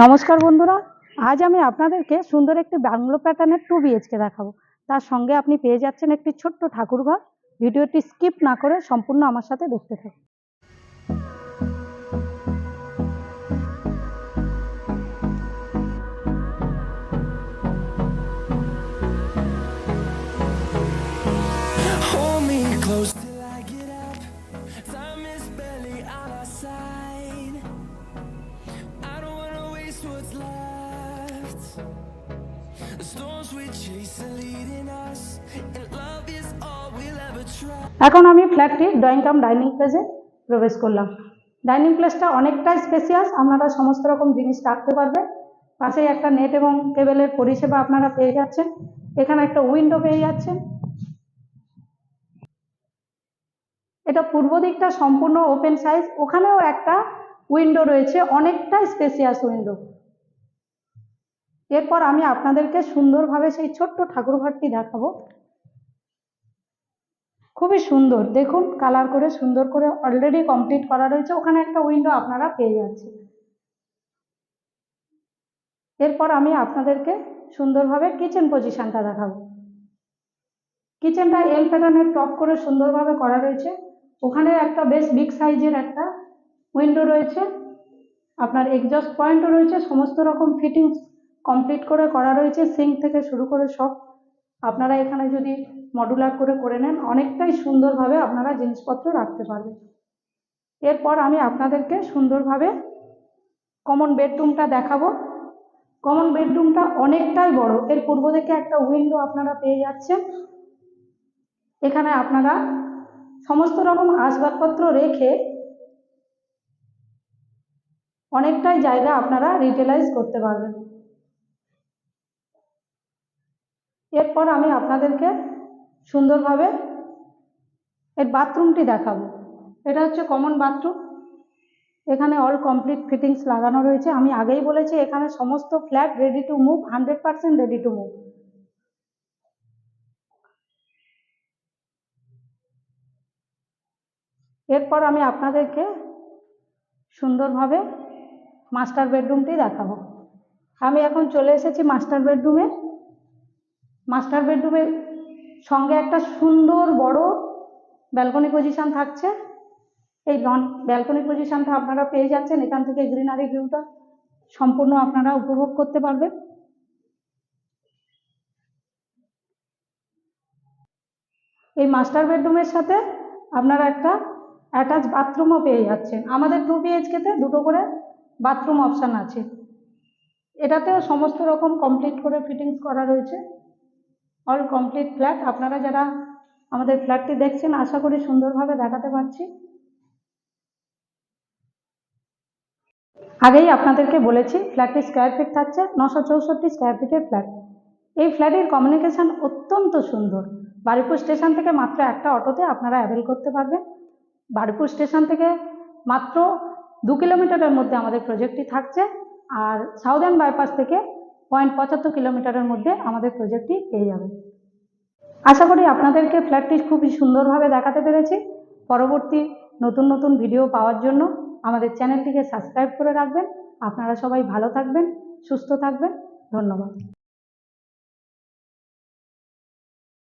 নমস্কার বন্ধুরা, আজ আমি আপনাদেরকে সুন্দর একটি বাংলো প্যাটার্নের টু বিএচকে দেখাবো। তার সঙ্গে আপনি পেয়ে যাচ্ছেন একটি ছোট্ট ঠাকুরঘর। ভিডিওটি স্কিপ না করে সম্পূর্ণ আমার সাথে দেখতে থাকুন। এখন আমি ফ্ল্যাটটির ড্রয়িং কাম ডাইনিং প্লেসে প্রবেশ করলাম। ডাইনিং প্লেসটা অনেকটাই স্পেসিয়াস আপনারা সমস্ত রকম জিনিস রাখতে পারবেন পাশেই একটা নেট এবং কেবেলের পরিষেবা আপনারা পেয়ে যাচ্ছেন। এখানে একটা উইন্ডো পেয়ে যাচ্ছেন। এটা পূর্ব দিকটা সম্পূর্ণ ওপেন সাইজ ওখানেও একটা উইন্ডো রয়েছে, অনেকটাই স্পেসিয়াস উইন্ডো এরপর আমি আপনাদেরকে সুন্দরভাবে সেই ছোট্ট ঠাকুরঘরটি দেখাবো। খুবই সুন্দর। দেখুন, কালার করে সুন্দর করে অলরেডি কমপ্লিট করা রয়েছে। ওখানে একটা উইন্ডো আপনারা পেয়ে যাচ্ছেন। এরপর আমি আপনাদেরকে সুন্দরভাবে কিচেন পজিশনটা দেখাবো। কিচেনটা এল প্যাটার্নের টপ করে সুন্দরভাবে করা রয়েছে। ওখানে একটা বেশ বিগ সাইজের একটা উইন্ডো রয়েছে। আপনার এক্সস্ট পয়েন্টও রয়েছে। সমস্ত রকম ফিটিংস কমপ্লিট করে করা রয়েছে সিঙ্ক থেকে শুরু করে সব। আপনারা এখানে যদি মডুলার করে করে নেন, অনেকটাই সুন্দরভাবে আপনারা জিনিসপত্র রাখতে পারবেন। এরপর আমি আপনাদেরকে সুন্দরভাবে কমন বেডরুমটা দেখাবো। কমন বেডরুমটা অনেকটাই বড়। এর পূর্ব দিকে একটা উইন্ডো আপনারা পেয়ে যাচ্ছেন। এখানে আপনারা সমস্ত রকম আসবাবপত্র রেখে অনেকটাই জায়গা আপনারা রিটেলাইজ করতে পারবেন। এরপর আমি আপনাদেরকে সুন্দরভাবে এর বাথরুমটি দেখাবো। এটা হচ্ছে কমন বাথরুম এখানে অল কমপ্লিট ফিটিংস লাগানো রয়েছে। আমি আগেই বলেছি, এখানে সমস্ত flat ready to move hundred percent ready to move এরপর আমি আপনাদেরকে সুন্দরভাবে মাস্টার বেডরুমটি দেখাবো। আমি এখন চলে এসেছি মাস্টার বেডরুমে মাস্টার বেডরুমের সঙ্গে একটা সুন্দর বড় ব্যালকনি পজিশন থাকছে। এই ব্যালকনি পজিশনটা আপনারা পেয়ে যাচ্ছেন। এখান থেকে গ্রিনারি ভিউটা সম্পূর্ণ আপনারা উপভোগ করতে পারবেন। এই মাস্টার বেডরুমের সাথে আপনারা একটা অ্যাটাচ বাথরুমও পেয়ে যাচ্ছেন। আমাদের টু বিএইচকেতে দুটো করে বাথরুম অপশান আছে। এটাতেও সমস্ত রকম কমপ্লিট করে ফিটিংস করা রয়েছে। অল কমপ্লিট ফ্ল্যাট আপনারা যারা আমাদের ফ্ল্যাটটি দেখছেন, আশা করি সুন্দরভাবে দেখাতে পারছি। আগেই আপনাদেরকে বলেছি ফ্ল্যাটটি স্কোয়ার ফিট থাকছে নশো চৌষট্টি স্কোয়ার ফিটের ফ্ল্যাট এই ফ্ল্যাটের কমিউনিকেশান অত্যন্ত সুন্দর। বারিপুর স্টেশন থেকে মাত্র একটা অটোতে আপনারা অ্যাভেল করতে পারবেন। বারিপুর স্টেশন থেকে মাত্র দু কিলোমিটারের মধ্যে আমাদের প্রজেক্টটি থাকছে। আর সাউদার্ন বাইপাস থেকে পয়েন্ট পঁচাত্তর কিলোমিটারের মধ্যে আমাদের প্রজেক্টটি পেয়ে যাবে আশা করি আপনাদেরকে ফ্ল্যাটটি খুবই সুন্দরভাবে দেখাতে পেরেছি। পরবর্তী নতুন নতুন ভিডিও পাওয়ার জন্য আমাদের চ্যানেলটিকে সাবস্ক্রাইব করে রাখবেন। আপনারা সবাই ভালো থাকবেন, সুস্থ থাকবেন। ধন্যবাদ।